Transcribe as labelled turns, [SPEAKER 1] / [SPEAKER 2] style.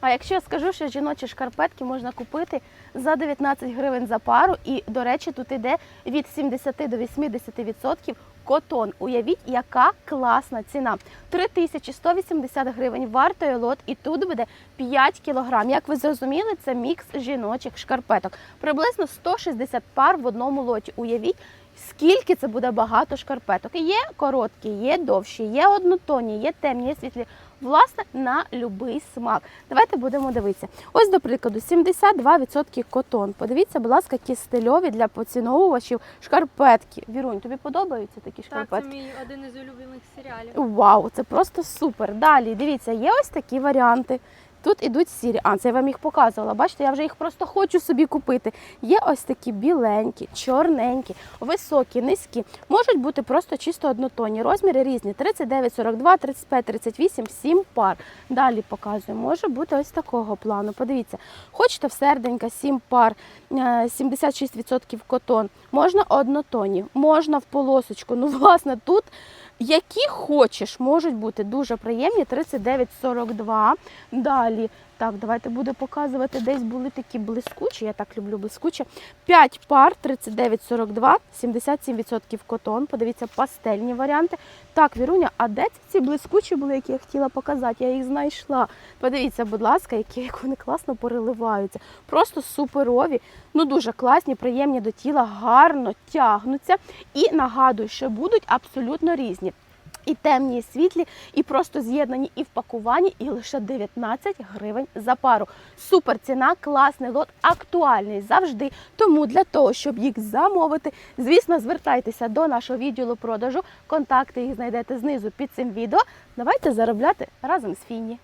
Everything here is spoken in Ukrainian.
[SPEAKER 1] А якщо я скажу, що жіночі шкарпетки можна купити за 19 гривень за пару, і, до речі, тут йде від 70 до 80% котон. Уявіть, яка класна ціна. 3180 гривень вартує лот, і тут буде 5 кілограм. Як ви зрозуміли, це мікс жіночих шкарпеток. Приблизно 160 пар в одному лоті. Уявіть, скільки це буде багато шкарпеток. Є короткі, є довші, є однотонні, є темні, є світлі. Власне, на будь-який смак. Давайте будемо дивитися. Ось, до прикладу, 72% котон. Подивіться, будь ласка, які стильові для поціновувачів шкарпетки. Вірунь, тобі подобаються такі
[SPEAKER 2] Так, це мій один із улюблених серіалів.
[SPEAKER 1] Вау, це просто супер. Далі, дивіться, є ось такі варіанти. Тут ідуть сірі. А, це я вам їх показувала. Бачите, я вже їх просто хочу собі купити. Є ось такі біленькі, чорненькі, високі, низькі. Можуть бути просто чисто однотонні. Розміри різні: 39, 42, 35, 38, 7 пар. Далі показую. Може бути ось такого плану. Подивіться, хочете в серденька 7 пар, е, 76% котон. Можна однотонні, можна в полосочку. Ну, власне, тут які хочеш, можуть бути дуже приємні. 39,42. Далі. Так, давайте буду показувати. Десь були такі блискучі. Я так люблю блискучі. 5 пар, 39,42, 77% котон. Подивіться, пастельні варіанти. Так, Віруня, а де ці блискучі були, які я хотіла показати? Я їх знайшла. Подивіться, будь ласка, які як вони класно переливаються. Просто суперові, ну дуже класні, приємні до тіла, гарно тягнуться. І нагадую, що будуть абсолютно різні. І темні, і світлі, і просто з'єднані і в пакуванні, і лише 19 гривень за пару. Супер ціна, класний лот, актуальний завжди. Тому для того, щоб їх замовити, звісно, звертайтеся до нашого відділу продажу. Контакти їх знайдете знизу під цим відео. Давайте заробляти разом з Фіні.